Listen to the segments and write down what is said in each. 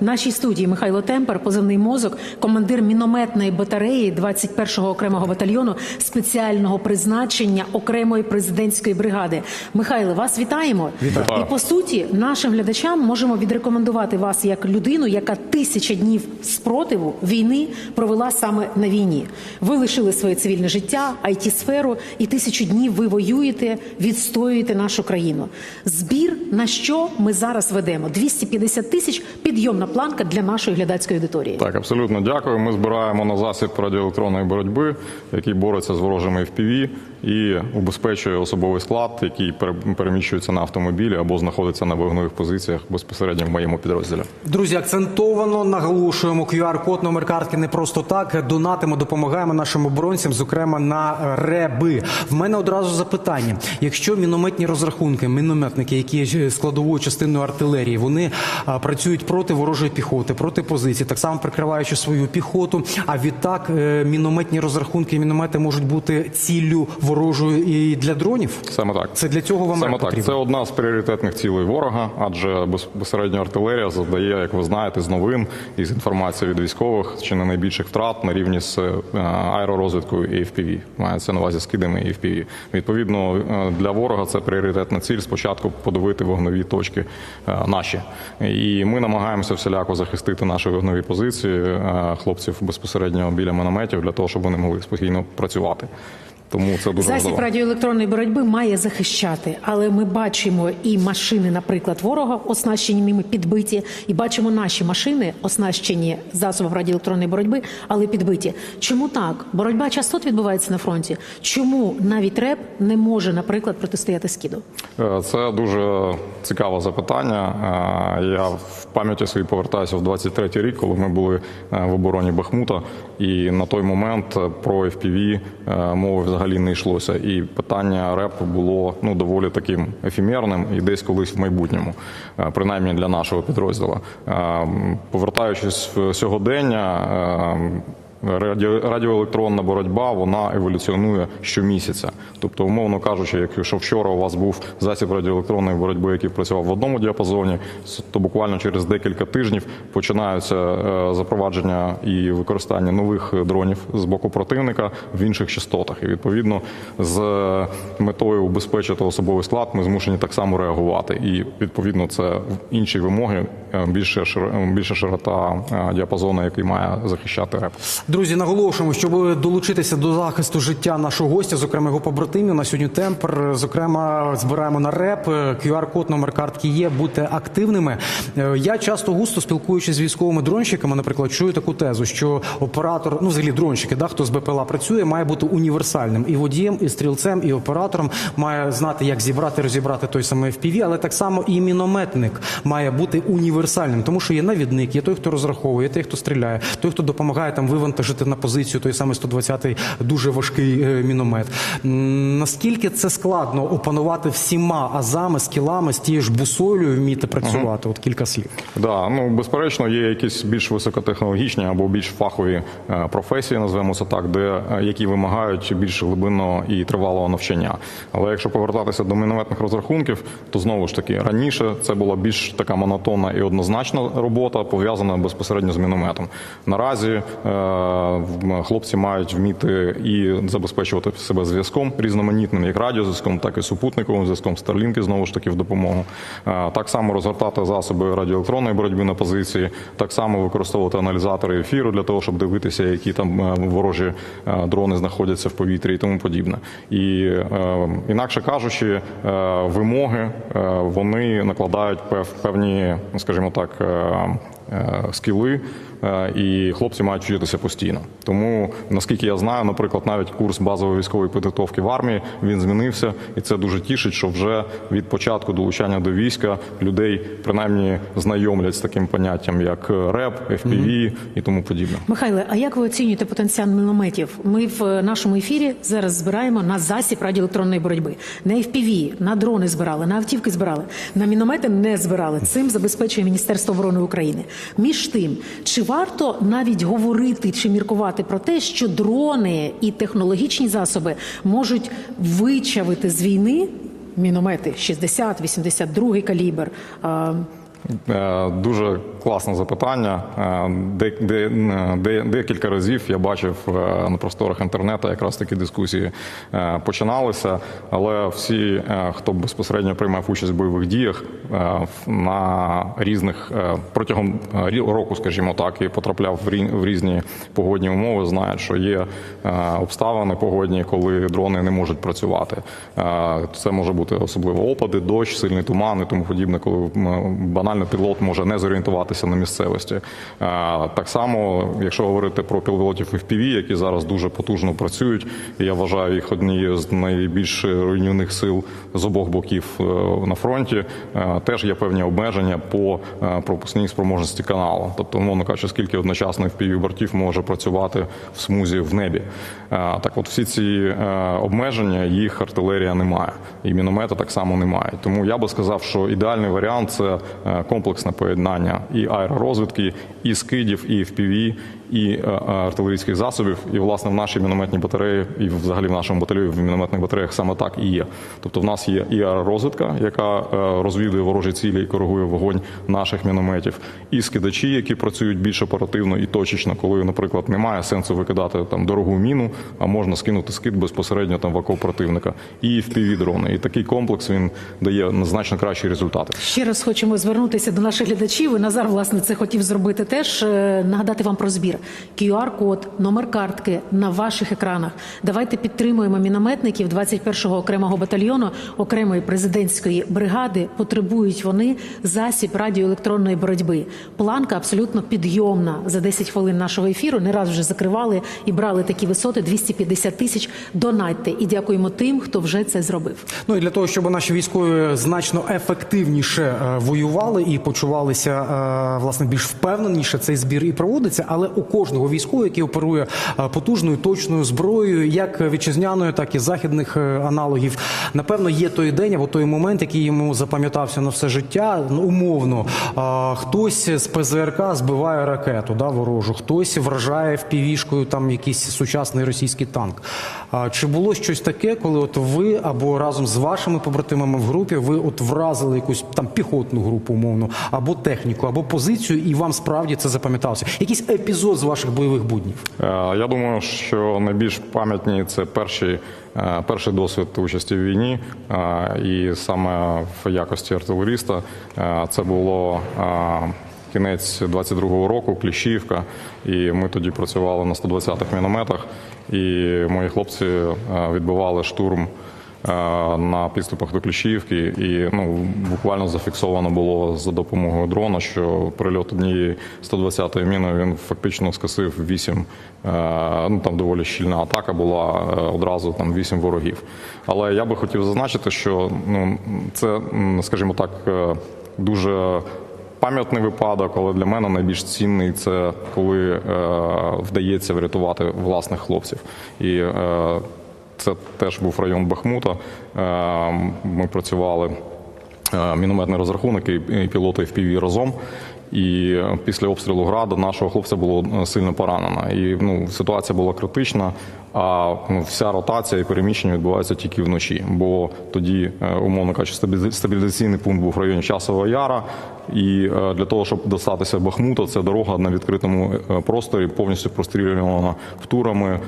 В нашій студії Михайло Темпер, позивний мозок, командир мінометної батареї 21-го окремого батальйону спеціального призначення окремої президентської бригади. Михайло, вас вітаємо. Вітаю. І по суті, нашим глядачам можемо відрекомендувати вас як людину, яка тисяча днів спротиву війни провела саме на війні. Ви лишили своє цивільне життя, it сферу і тисячу днів ви воюєте, відстоюєте нашу країну. Збір на що ми зараз ведемо? 250 тисяч підйомна планка для нашої глядацької аудиторії. Так, абсолютно дякую. Ми збираємо на засіб радіоелектронної боротьби, який бореться з ворожими FPV і убезпечує особовий склад, який пере- переміщується на автомобілі або знаходиться на вогневих позиціях безпосередньо в моєму підрозділі. Друзі, акцентовано наголошуємо QR-код номер картки не просто так. Донатимо, допомагаємо нашим оборонцям, зокрема на реби. В мене одразу запитання: якщо мінометні розрахунки, мінометники, які є складовою частиною артилерії, вони працюють проти ворожої піхоти, проти позицій, так само прикриваючи свою піхоту. А відтак е, мінометні розрахунки, міномети можуть бути ціллю ворожою і для дронів. Саме так. Це для цього вам Саме так. потрібен? Це одна з пріоритетних цілей ворога, адже безпосередньо артилерія завдає, як ви знаєте, з новин і з інформації від військових чи не найбільших втрат на рівні з е, аеророзвідкою і FPV. Мається на увазі скидами і FPV. Відповідно, е, для ворога це пріоритетна ціль. Спочатку подивити вогнові точки е, наші. І ми намагаємося всіляко захистити наші вогнові позиції хлопців безпосередньо біля мінометів для того, щоб вони могли спокійно працювати. Тому це дуже Засіб важливо. радіоелектронної боротьби має захищати, але ми бачимо і машини, наприклад, ворога, оснащені ними підбиті, і бачимо наші машини, оснащені засобом радіоелектронної боротьби, але підбиті. Чому так? Боротьба частот відбувається на фронті. Чому навіть РЕП не може, наприклад, протистояти скіду? Е, Це дуже цікаве запитання. Е, Я в пам'яті своїй повертаюся в 23-й рік, коли ми були е, в обороні Бахмута, і на той момент про FPV мови взагалі не йшлося. І питання РЕП було ну доволі таким ефемерним і десь колись в майбутньому, е, принаймні для нашого підрозділу. Е, Повертаючись в сьогодення. Е, Радіо, радіоелектронна боротьба вона еволюціонує щомісяця. Тобто, умовно кажучи, якщо вчора у вас був засіб радіоелектронної боротьби, який працював в одному діапазоні, то буквально через декілька тижнів починаються е, запровадження і використання нових дронів з боку противника в інших частотах. І відповідно з метою убезпечити особовий склад, ми змушені так само реагувати. І відповідно це інші вимоги, е, більше шир- більша широта е, діапазону, який має захищати реп. Друзі, наголошуємо, щоб долучитися до захисту життя нашого гостя, зокрема його побратимів. На сьогодні темпер. Зокрема, збираємо на реп. QR-код, номер картки є. Будьте активними. Е, Я часто густо спілкуючись з військовими дронщиками, наприклад, чую таку тезу, що оператор, ну взагалі дронщики, да, хто з БПЛА працює, має бути універсальним і водієм, і стрілцем, і оператором має знати, як зібрати, розібрати той самий FPV, але так само і мінометник має бути універсальним, тому що є навідник, є той, хто розраховує, є той, хто стріляє, той, хто допомагає там вивантажити на позицію той самий 120-й дуже важкий е, міномет. Наскільки це складно опанувати всіма азами, скілами, з тією ж бусолею вміти працювати? От кілька слів. Да, ну безперечно, є якісь більш високотехнологічні або більш фахові е, професії, назвемо це так, де е, які вимагають більш глибинного і тривалого навчання. Але якщо повертатися до мінометних розрахунків, то знову ж таки раніше це була більш така монотонна і однозначна робота, пов'язана безпосередньо з мінометом. Наразі е, хлопці мають вміти і забезпечувати себе зв'язком різноманітним, як радіозв'язком, так і супутниковим зв'язком, старлінки знову ж таки в допомогу. Е, Так само розгортати засоби радіоелектронної боротьби на позиції, так само використовувати аналізатори ефіру для того, щоб дивитися, які там е, ворожі е, дрони знаходяться в повітрі і тому подібне. І е, інакше кажучи, е, вимоги е, вони накладають пев- певні, скажімо так. Е, е, Скіли е, і хлопці мають вчитися постійно. Тому наскільки я знаю, наприклад, навіть курс базової військової підготовки в армії він змінився, і це дуже тішить, що вже від початку долучання до війська людей принаймні знайомлять з таким поняттям, як РЕП, FPV і тому подібне. Михайле, а як ви оцінюєте потенціал мінометів? Ми в е, нашому ефірі зараз збираємо на засіб радіоелектронної боротьби. На FPV, на дрони збирали, на автівки збирали, на міномети не збирали. Цим забезпечує Міністерство оборони України. Між тим, чи варто навіть говорити чи міркувати про те, що дрони і технологічні засоби можуть вичавити з війни міномети 60, 82 калібр? Е, Дуже класне запитання. Е, Де, де, де, декілька разів я бачив е, на просторах інтернету якраз такі дискусії починалися, але всі, хто безпосередньо приймав участь в бойових діях на різних протягом року, скажімо так, і потрапляв в рі- в різні погодні умови, знають, що є обставини погодні, коли дрони не можуть працювати. Це може бути особливо опади, дощ, сильний туман і тому подібне, коли м, банально пілот може не зорієнтуватися на місцевості. Е, Так само, якщо говорити про пілотів FPV, які зараз дуже потужно працюють, я вважаю їх однією з найбільш руйнівних сил з обох боків е, на фронті, е, теж є певні обмеження по пропускній спроможності каналу. Тобто, умовно кажучи, скільки одночасно FPV бортів може працювати в смузі в небі. Так от всі ці обмеження їх артилерія не має, і міномети так само не мають. Тому я би сказав, що ідеальний варіант це комплексне поєднання і аеророзвідки, і скидів, і FPV, і е, е, артилерійських засобів. І власне в нашій мінометній батареї, і взагалі в нашому батальйоні в мінометних батареях саме так і є. Тобто, в нас є і аеророзвідка, яка е, розвідує ворожі цілі і коригує вогонь наших мінометів, і скидачі, які працюють більш оперативно і точечно, коли, наприклад, немає сенсу викидати там дорогу міну, а можна скинути скид безпосередньо там в окоп противника, і fpv дрони. І такий комплекс він дає значно кращі результати. Ще раз хочемо звернутися до наших глядачів. І Назар, власне, це хотів зробити теж. е, Нагадати вам про збір. QR-код, номер картки на ваших екранах. Давайте підтримуємо мінометників 21-го окремого батальйону окремої президентської бригади. Потребують вони засіб радіоелектронної боротьби. Планка абсолютно підйомна. За 10 хвилин нашого ефіру не раз вже закривали і брали такі висоти 250 тисяч. Донатьте і дякуємо тим, хто вже це зробив. Ну і для того, щоб наші військові значно ефективніше е, воювали і почувалися е, власне більш впевненіше, цей збір і проводиться. Але у кожного військового, який оперує е, потужною точною зброєю, як вітчизняною, так і західних е, аналогів, напевно, є той день або той момент, який йому запам'ятався на все життя. Ну, умовно, хтось з ПЗРК збиває ракету, да, ворожу, хтось вражає впівішкою там якийсь сучасний російський танк. Чи було щось таке, коли от ви або разом з вашими побратимами в групі ви от вразили якусь там піхотну групу, умовно, або техніку, або позицію, і вам справді це запам'яталося? Якийсь епізод з ваших бойових буднів? Е, Я думаю, що найбільш пам'ятні це перші, е, перший досвід участі в війні, е, і саме в якості артилеріста це було. Кінець 22-го року, Кліщівка, і ми тоді працювали на 120-х мінометах. І мої хлопці відбивали штурм на підступах до Кліщівки, і ну буквально зафіксовано було за допомогою дрона, що прильот однієї 120-ї міни він фактично скосив 8, е, ну там доволі щільна атака була е, одразу там 8 ворогів. Але я би хотів зазначити, що ну це, скажімо так, е, дуже. Пам'ятний випадок, але для мене найбільш цінний це коли е, вдається врятувати власних хлопців. І е, це теж був район Бахмута. Е, ми працювали е, мінометний розрахунок і пілоти FPV разом. І після обстрілу града нашого хлопця було е, сильно поранено. І ну, ситуація була критична. А вся ротація і переміщення відбувається тільки вночі. Бо тоді, е, умовно кажучи, стабілізаційний пункт був в районі Часового Яра. І е, для того, щоб достатися Бахмута, це дорога на відкритому просторі, повністю прострілювана втурами,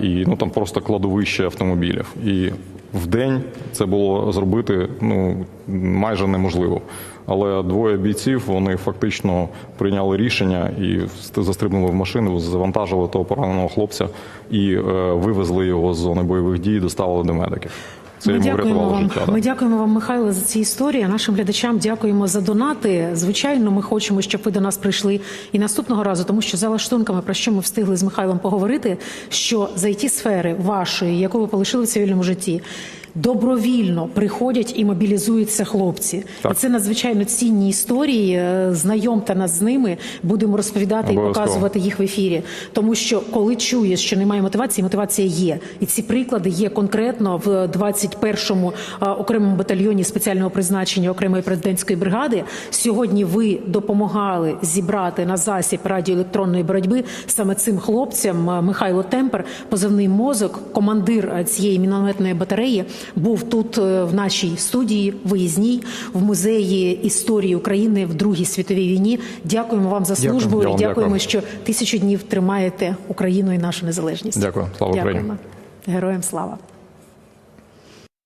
і ну там просто кладовище автомобілів. І в день це було зробити ну майже неможливо. Але двоє бійців вони фактично прийняли рішення і застрибнули в машину, завантажили того пораненого хлопця і е, вивезли його з зони бойових дій, доставили до медиків. Це Ми йому дякуємо вам. життя. Ми дякуємо вам, Михайло, за ці історії. Нашим глядачам дякуємо за донати. Звичайно, ми хочемо, щоб ви до нас прийшли і наступного разу, тому що за лаштунками, про що ми встигли з Михайлом поговорити, що за ті сфери вашої, яку ви полишили в цивільному житті. Добровільно приходять і мобілізуються хлопці, Так. і це надзвичайно цінні історії. Е, Знайомте нас з ними. Будемо розповідати і показувати їх в ефірі. Тому що коли чуєш, що немає мотивації, мотивація є. І ці приклади є конкретно в 21-му окремому батальйоні спеціального призначення окремої президентської бригади. Сьогодні ви допомагали зібрати на засіб радіоелектронної боротьби саме цим хлопцям. Михайло Темпер, позивний мозок, командир цієї мінометної батареї, був тут е, в нашій студії виїзній в музеї історії України в Другій світовій війні. Дякуємо вам за службу дякую, і дякуємо, дякую. що тисячу днів тримаєте Україну і нашу незалежність. Дякую. Слава Україні. Героям слава.